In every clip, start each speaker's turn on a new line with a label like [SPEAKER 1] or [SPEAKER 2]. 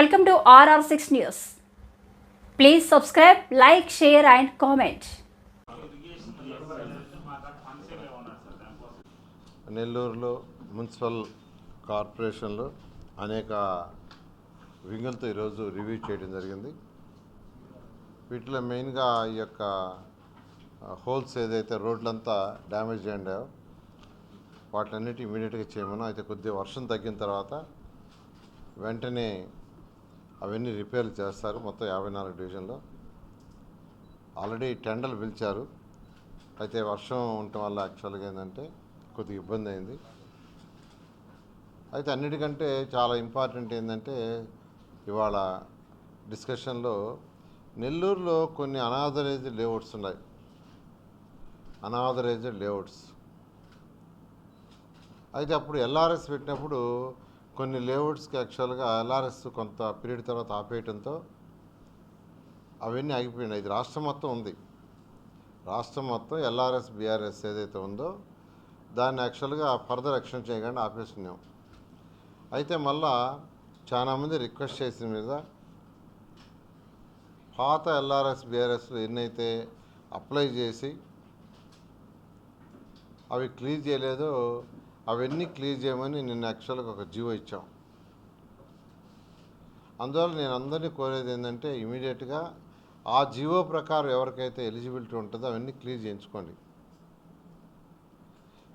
[SPEAKER 1] Welcome to RR six news please subscribe like share and comment
[SPEAKER 2] నెల్లూరులో municipal కార్పొరేషన్లో అనేక వింగులతో ఈరోజు రివ్యూ చేయడం జరిగింది. వీటిలో మెయిన్గా ఈ యొక్క హోల్స్ ఏదైతే రోడ్లంతా డ్యామేజ్ అయ్యాయో వాటిలన్నిటి ఇమీడియట్గా చేయమను. అయితే కొద్దిగా వర్షం తగ్గిన తర్వాత వెంటనే అవన్నీ రిపేర్లు చేస్తారు. మొత్తం యాభై నాలుగు డివిజన్లో. ఆల్రెడీ టెండర్లు పిలిచారు. అయితే వర్షం ఉండటం వల్ల యాక్చువల్గా ఏంటంటే కొద్దిగా ఇబ్బంది అయింది. అయితే అన్నిటికంటే చాలా ఇంపార్టెంట్ ఏంటంటే ఇవాళ డిస్కషన్లో నెల్లూరులో కొన్ని అనాథరైజ్డ్ లేఅవుట్స్ ఉన్నాయి. Unauthorised layouts. అయితే అప్పుడు ఎల్ఆర్ఎస్ పెట్టినప్పుడు కొన్ని లేఅవుట్స్కి యాక్చువల్గా ఎల్ఆర్ఎస్ కొంత పీరియడ్ తర్వాత ఆపేయటంతో అవన్నీ ఆగిపోయినాయి. ఇది రాష్ట్రం మొత్తం ఉంది. రాష్ట్రం మొత్తం ఎల్ఆర్ఎస్ బీఆర్ఎస్ ఏదైతే ఉందో దాన్ని యాక్చువల్గా ఫర్దర్ ఎక్షన్ చేయకుండా ఆపేస్తున్నాం అయితే మళ్ళా చాలామంది రిక్వెస్ట్ చేసిన మీద పాత ఎల్ఆర్ఎస్ బీఆర్ఎస్లు ఎన్నైతే అప్లై చేసి అవి క్లియర్ చేయలేదో అవన్నీ క్లియర్ చేయమని నిన్న యాక్చువల్గా ఒక జీవో ఇచ్చాం. అందువల్ల నేను అందరినీ కోరేది ఏంటంటే ఇమీడియట్గా ఆ జీవో ప్రకారం ఎవరికైతే ఎలిజిబిలిటీ ఉంటుందో అవన్నీ క్లియర్ చేయించుకోండి.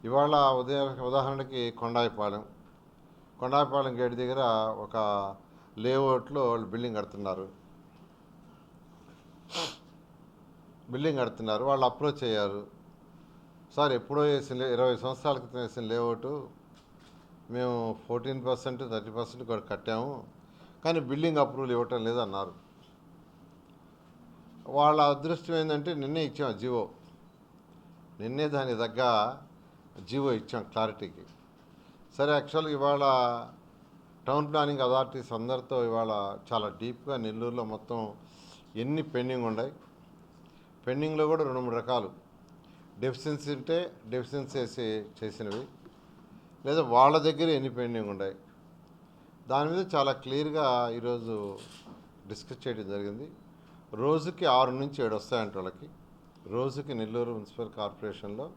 [SPEAKER 2] ఇవాళ ఉదయ ఉదాహరణకి కొండాయిపాలెం. కొండాయిపాలెం గేట్ దగ్గర ఒక లేఅవుట్లో వాళ్ళు బిల్డింగ్ కడుతున్నారు. బిల్డింగ్ కడుతున్నారు. వాళ్ళు అప్రోచ్ అయ్యారు. సార్ ఎప్పుడో వేసిన లే- ఇరవై సంవత్సరాల క్రితం వేసిన లేఅవుట్ మేము ఫోర్టీన్ పర్సెంట్ థర్టీ పర్సెంట్ కూడా కట్టాము. కానీ బిల్డింగ్ అప్రూవల్ ఇవ్వటం లేదన్నారు. వాళ్ళ అదృష్టం ఏంటంటే నిన్నే ఇచ్చాం జివో. నిన్నే దానికి తగ్గ జివో ఇచ్చాం క్లారిటీకి. సరే యాక్చువల్గా ఇవాళ టౌన్ ప్లానింగ్ అథారిటీస్ అందరితో ఇవాళ చాలా డీప్గా నెల్లూరులో మొత్తం ఎన్ని పెండింగ్ ఉన్నాయి పెండింగ్లో కూడా రెండు మూడు రకాలు. డెఫిషియన్సీ ఉంటే డెఫిషియన్సీ చేసినవి. లేదా వాళ్ళ దగ్గర ఎన్ని పెండింగ్ ఉన్నాయి దాని మీద చాలా క్లియర్గా ఈరోజు డిస్కస్ చేయడం జరిగింది. రోజుకి ఆరు నుంచి ఏడు వస్తాయంట వాళ్ళకి. రోజుకి నెల్లూరు మున్సిపల్ కార్పొరేషన్లో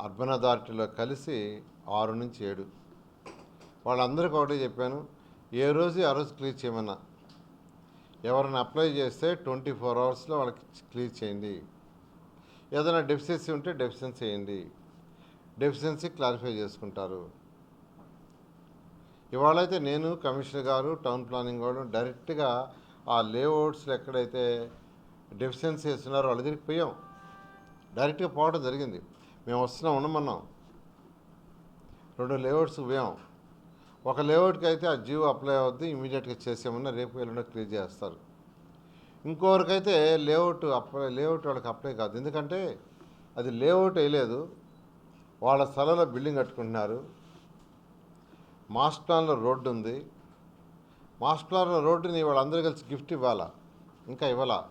[SPEAKER 2] అర్బన్ అథారిటీలో కలిసి ఆరు నుంచి ఏడు. వాళ్ళందరికీ ఒకటే చెప్పాను ఏ రోజు ఆ రోజు క్లియర్ చేయమన్నా. ఎవరైనా అప్లై చేస్తే ట్వంటీ ఫోర్ అవర్స్లో వాళ్ళకి క్లియర్ చేయండి. ఏదైనా డెఫిషియన్సీ ఉంటే డెఫిషియన్సీ చేయండి డెఫిషియన్సీ క్లారిఫై చేసుకుంటారు. ఇవాళైతే నేను కమిషనర్ గారు టౌన్ ప్లానింగ్ వాడు డైరెక్ట్గా ఆ లేఅవుట్స్లో ఎక్కడైతే డెఫిషియన్సీ వేస్తున్నారో వాళ్ళ దగ్గరికి పోయాం. డైరెక్ట్గా పోవడం జరిగింది. మేము వస్తున్నాం ఉండమన్నాం. రెండు లేఅవుట్స్కి పోయాం. ఒక లేఅవుట్కి అయితే ఆ జీవో అప్లై అవుద్ది ఇమీడియట్గా చేసామన్నా రేపు ఎల్లుండి క్లియర్ చేస్తారు. ఇంకొకరికైతే లేఅవుట్ అప్లై లేఅవుట్ వాళ్ళకి అప్లై కాదు. ఎందుకంటే అది లేఅవుట్ వేయలేదు. వాళ్ళ స్థలంలో బిల్డింగ్ కట్టుకుంటున్నారు. మాస్టర్ రోడ్డు ఉంది. మాస్టర్ రోడ్డుని వాళ్ళందరూ కలిసి గిఫ్ట్ ఇవ్వాలా? ఇంకా ఇవ్వాలా?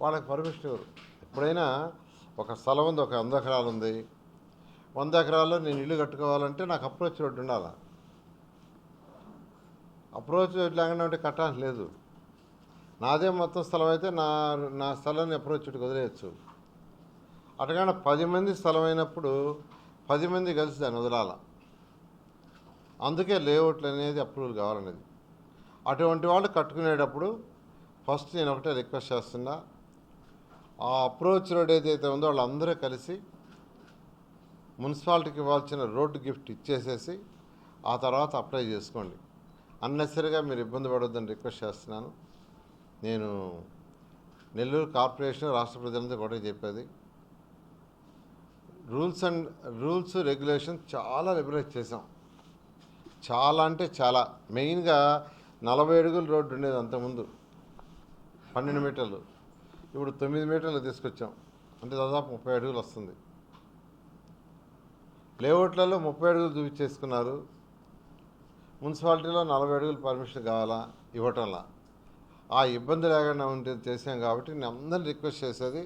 [SPEAKER 2] వాళ్ళకి పర్మిషన్ ఇవ్వరు ఎప్పుడైనా ఒక స్థలం ఉంది ఒక వంద ఎకరాలు ఉంది. వంద ఎకరాల్లో నేను ఇల్లు కట్టుకోవాలంటే నాకు అప్రోచ్ రోడ్డు ఉండాలా? అప్రోచ్ రోడ్డు లేకుండా ఉంటే కట్టాల్సి లేదు. నాదే మొత్తం స్థలం అయితే నా నా స్థలాన్ని అప్రోచ్ రోడ్డుకి వదిలేయచ్చు. అటుగా పది మంది స్థలం అయినప్పుడు పది మంది కలిసి దాన్ని వదలాల. అందుకే లేఅవుట్లు అనేది అప్రూవల్ కావాలనేది. అటువంటి వాళ్ళు కట్టుకునేటప్పుడు ఫస్ట్ నేను ఒకటే రిక్వెస్ట్ చేస్తున్నా. ఆ అప్రోచ్ రోడ్ ఏదైతే ఉందో వాళ్ళందరూ కలిసి మున్సిపాలిటీకి ఇవ్వాల్సిన రోడ్డు గిఫ్ట్ ఇచ్చేసేసి ఆ తర్వాత అప్లై చేసుకోండి. అన్నెసరిగా మీరు ఇబ్బంది పడొద్దని రిక్వెస్ట్ చేస్తున్నాను. నేను నెల్లూరు కార్పొరేషన్ రాష్ట్ర ప్రజలంతా కూడా చెప్పేది. రూల్స్ అండ్ రూల్స్ రెగ్యులేషన్ చాలా లిబరేట్ చేసాం చాలా అంటే చాలా. మెయిన్గా నలభై అడుగుల రోడ్డు ఉండేది అంతకుముందు. పన్నెండు మీటర్లు. ఇప్పుడు తొమ్మిది మీటర్లు తీసుకొచ్చాం. అంటే దాదాపు ముప్పై అడుగులు వస్తుంది. లేఅవుట్లలో ముప్పై అడుగులు చూపించేసుకున్నారు. మున్సిపాలిటీలో నలభై అడుగులు పర్మిషన్ కావాలా? ఇవ్వటంలా. ఆ ఇబ్బంది లేకుండా ఉంటే చేసాం కాబట్టి నేను అందరిని రిక్వెస్ట్ చేసేది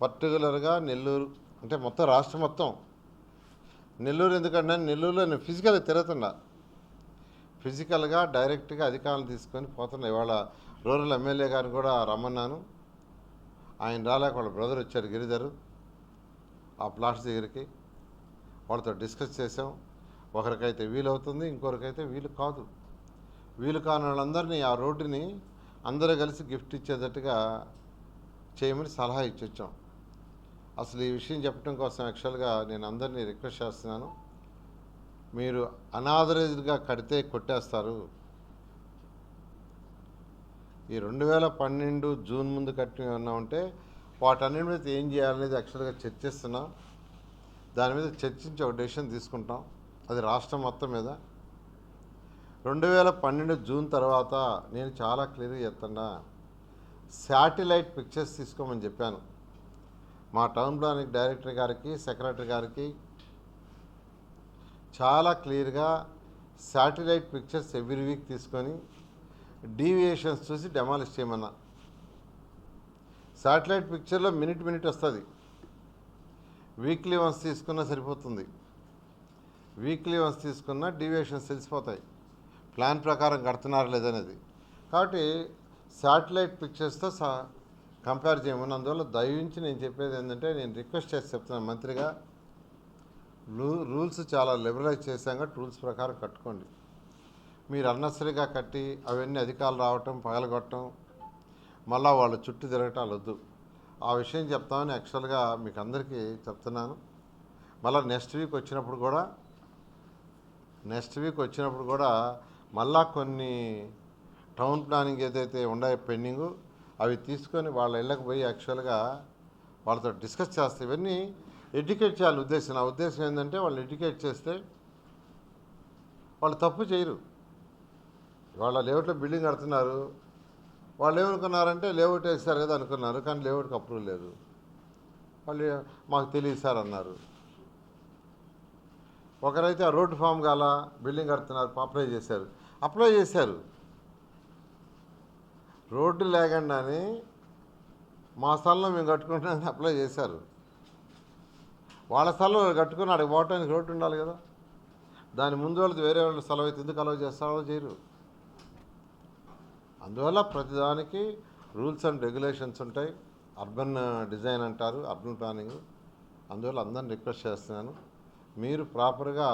[SPEAKER 2] పర్టికులర్గా నెల్లూరు అంటే మొత్తం రాష్ట్రం మొత్తం. నెల్లూరు ఎందుకంటే నెల్లూరులో నేను ఫిజికల్గా తిరుగుతున్నా. ఫిజికల్గా డైరెక్ట్గా అధికారులు తీసుకొని పోతున్నాయి ఇవాళ రూరల్ ఎమ్మెల్యే గారిని కూడా రమ్మన్నాను. ఆయన రాలేక వాళ్ళ బ్రదర్ వచ్చారు గిరిధరు. ఆ ప్లాట్స్ దగ్గరికి వాళ్ళతో డిస్కస్ చేసాం ఒకరికైతే వీలవుతుంది ఇంకొకరికైతే వీలు కాదు. వీలు కాని వాళ్ళందరినీ ఆ రోడ్డుని అందరూ కలిసి గిఫ్ట్ ఇచ్చేటట్టుగా చేయమని సలహా ఇచ్చొచ్చాం. అసలు ఈ విషయం చెప్పడం కోసం యాక్చువల్గా నేను అందరినీ రిక్వెస్ట్ చేస్తున్నాను. మీరు అనాథరైజ్డ్గా కడితే కొట్టేస్తారు. ఈ రెండు వేల పన్నెండు జూన్ ముందు కట్టి ఏమన్నా ఉంటే వాటన్నిటి మీద ఏం చేయాలనేది యాక్చువల్గా చర్చిస్తున్నాం. దాని మీద చర్చించి ఒక డెసిషన్ తీసుకుంటాం. అది రాష్ట్రం మొత్తం మీద. రెండు వేల పన్నెండు జూన్ తర్వాత నేను చాలా క్లియర్గా చెప్తున్నా. శాటిలైట్ పిక్చర్స్ తీసుకోమని చెప్పాను. మా టౌన్ ప్లానింగ్ డైరెక్టర్ గారికి సెక్రటరీ గారికి చాలా క్లియర్గా శాటిలైట్ పిక్చర్స్ ఎవ్రీ వీక్ తీసుకొని డీవియేషన్స్ చూసి డెమాలిష్ చేయమన్నా. శాటిలైట్ పిక్చర్లో మినిట్ మినిట్ వస్తుంది. వీక్లీ వన్స్ తీసుకున్నా సరిపోతుంది. వీక్లీ వన్స్ తీసుకున్నా డీవియేషన్స్ తెలిసిపోతాయి. ప్లాన్ ప్రకారం కడుతున్నారు లేదనేది. కాబట్టి శాటిలైట్ పిక్చర్స్తో సా కంపేర్ చేయమని అందువల్ల దయించి నేను చెప్పేది ఏంటంటే నేను రిక్వెస్ట్ చేసి చెప్తున్నాను మంత్రిగా రూ- రూల్స్ చాలా లిబరలైజ్ చేశాక రూల్స్ ప్రకారం కట్టుకోండి. మీరు అన్నసరిగా కట్టి అవన్నీ అధికారులు రావటం పగలగొట్టడం మళ్ళా వాళ్ళ చుట్టూ తిరగటాలు వద్దు. ఆ విషయం చెప్తామని యాక్చువల్గా మీకు అందరికీ చెప్తున్నాను. మళ్ళీ నెక్స్ట్ వీక్ వచ్చినప్పుడు కూడా నెక్స్ట్ వీక్ వచ్చినప్పుడు కూడా మళ్ళా కొన్ని టౌన్ ప్లానింగ్ ఏదైతే ఉన్నాయో పెండింగు అవి తీసుకొని వాళ్ళ ఇళ్ళకి పోయి యాక్చువల్గా వాళ్ళతో డిస్కస్ చేస్తే ఇవన్నీ ఎడ్యుకేట్ చేయాలి ఉద్దేశం. నా ఉద్దేశం ఏంటంటే వాళ్ళు ఎడ్యుకేట్ చేస్తే వాళ్ళు తప్పు చేయరు. వాళ్ళ లేఅవుట్లో బిల్డింగ్ కడుతున్నారు. వాళ్ళు ఏమనుకున్నారంటే లేఅవుట్ వేస్తారు కదా అనుకున్నారు కానీ లేఅవుట్కి అప్రూవ్ లేదు. వాళ్ళు మాకు తెలియదు సార్ అన్నారు. ఒకరైతే ఆ రోడ్డు ఫామ్ కాల బిల్డింగ్ కడుతున్నారు అప్లై చేశారు. అప్లై చేశారు. రోడ్డు లేకుండానే మా స్థలంలో మేము కట్టుకుంటామని అప్లై చేశారు. వాళ్ళ స్థలంలో కట్టుకుని అక్కడికి పోవటానికి రోడ్డు ఉండాలి కదా. దాని ముందు వాళ్ళది వేరే వాళ్ళ స్థలం అయితే ఎందుకు అలవ్ చేస్తారో చేయరు. అందువల్ల ప్రతిదానికి రూల్స్ అండ్ రెగ్యులేషన్స్ ఉంటాయి. అర్బన్ డిజైన్ అంటారు అర్బన్ ప్లానింగ్. అందువల్ల అందరిని రిక్వెస్ట్ చేస్తున్నాను. మీరు ప్రాపర్గా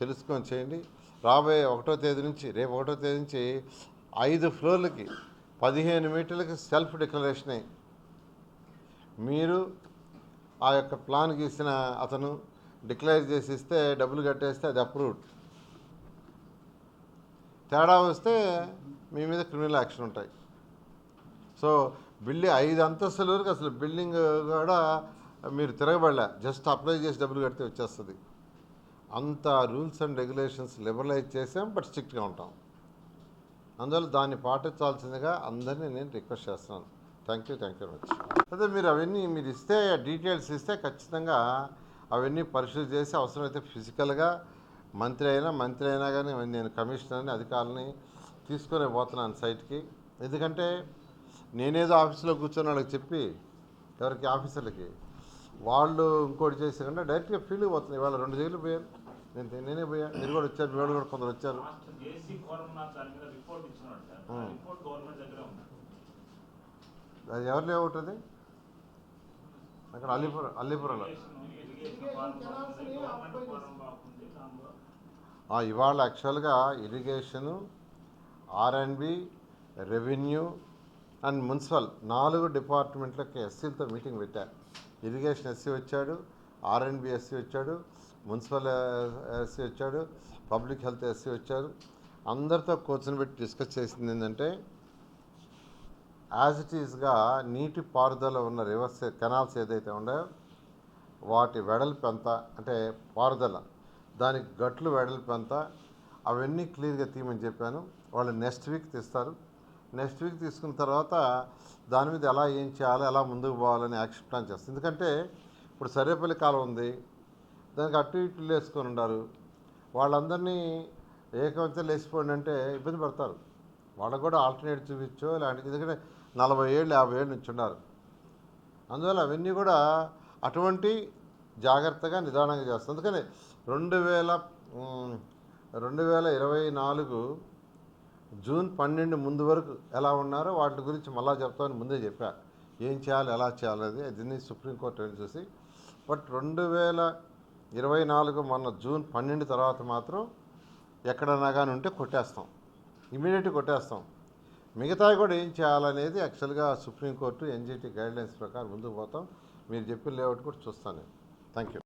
[SPEAKER 2] తెలుసుకొని చేయండి. రాబోయే ఒకటో తేదీ నుంచి రేపు ఒకటో తేదీ నుంచి ఐదు ఫ్లోర్లకి పదిహేను మీటర్లకి సెల్ఫ్ డిక్లరేషనే. మీరు ఆ యొక్క ప్లాన్ గీసిన అతను డిక్లేర్ చేసి ఇస్తే డబ్బులు కట్టేస్తే అది అప్రూవ్డ్. తేడా వస్తే మీ మీద క్రిమినల్ యాక్షన్ ఉంటాయి. సో బిల్డింగ్ ఐదు అంతస్తుల వరకు అసలు బిల్డింగ్ కూడా మీరు తిరగబడలే. జస్ట్ అప్లై చేసి డబ్బులు కడితే వచ్చేస్తుంది. అంత రూల్స్ అండ్ రెగ్యులేషన్స్ లిబరలైజ్ చేసాం బట్ స్ట్రిక్ట్గా ఉంటాం. అందువల్ల దాన్ని పాటించాల్సిందిగా అందరినీ నేను రిక్వెస్ట్ చేస్తున్నాను. Thank you thank you much. అదే మీరు అవన్నీ మీరు ఇస్తే డీటెయిల్స్ ఇస్తే ఖచ్చితంగా అవన్నీ పరిశీలి చేసి అవసరమైతే ఫిజికల్గా మంత్రి అయినా మంత్రి అయినా కానీ నేను కమిషనర్ని అధికారులని తీసుకునే పోతున్నాను సైట్కి. ఎందుకంటే నేనేదో ఆఫీసులో కూర్చొని వాళ్ళకి చెప్పి ఎవరికి ఆఫీసర్లకి వాళ్ళు ఇంకోటి చేసాకంటే డైరెక్ట్గా ఫీల్డ్కి పోతున్నాయి. ఇవాళ రెండు జైలు పోయారు. నేను నేనే పోయా. మీరు కూడా వచ్చారు. మీరు కూడా కొందరు వచ్చారు. అది ఎవరు లేఅవుట్ అది? అక్కడ అల్లిపురం అల్లిపురంలో. ఇవాళ యాక్చువల్గా ఇరిగేషను ఆర్ఎండ్బి రెవెన్యూ అండ్ మున్సిపల్ నాలుగు డిపార్ట్మెంట్లకి ఎస్సీలతో మీటింగ్ పెట్టారు ఇరిగేషన్ ఎస్సీ వచ్చాడు ఆర్ఎండ్బి ఎస్సీ వచ్చాడు మున్సిపల్ ఎస్సీ వచ్చాడు పబ్లిక్ హెల్త్ ఎస్సీ వచ్చారు. అందరితో కూర్చొని పెట్టి డిస్కస్ చేసింది ఏంటంటే యాజ్ ఇట్ ఈస్గా నీటి పారుదల ఉన్న రివర్స్ కెనాల్స్ ఏదైతే ఉన్నాయో వాటి వెడల్పు ఎంత? అంటే పారుదల. దానికి గట్లు వెడల్పు ఎంత? అవన్నీ క్లియర్గా తీయమని చెప్పాను. వాళ్ళు నెక్స్ట్ వీక్ తీస్తారు. నెక్స్ట్ వీక్ తీసుకున్న తర్వాత దాని మీద ఎలా ఏం చేయాలి ఎలా ముందుకు పోవాలని యాక్షన్ ప్లాన్ చేస్తుంది ఎందుకంటే ఇప్పుడు సర్వేపల్లి కాలం ఉంది దానికి అటు ఇటు వేసుకొని ఉన్నారు వాళ్ళందరినీ ఏకమైతే లేచిపోండి అంటే ఇబ్బంది పడతారు. వాళ్ళకు కూడా ఆల్టర్నేట్ చూపించో ఇలాంటి ఎందుకంటే నలభై ఏళ్ళు యాభై ఏళ్ళు నుంచి ఉన్నారు అందువల్ల అవన్నీ కూడా అటువంటి జాగ్రత్తగా నిదానంగా చేస్తాం. అందుకని రెండు వేల రెండు వేల ఇరవై నాలుగు జూన్ పన్నెండు ముందు వరకు ఎలా ఉన్నారో వాటి గురించి మళ్ళా చెప్తామని ముందే చెప్పా. ఏం చేయాలి ఎలా చేయాలనేది దీన్ని సుప్రీంకోర్టు వెళ్ళి చూసి. బట్ రెండు వేల ఇరవై నాలుగు మొన్న జూన్ పన్నెండు తర్వాత మాత్రం ఎక్కడన్నా కానీ ఉంటే కొట్టేస్తాం. ఇమీడియట్గా కొట్టేస్తాం. మిగతావి కూడా ఏం చేయాలనేది యాక్చువల్గా సుప్రీంకోర్టు ఎన్జిటి గైడ్లైన్స్ ప్రకారం ముందుకు పోతాం. మీరు చెప్పిన లేఅవుట్ కూడా చూస్తాను థ్యాంక్ యూ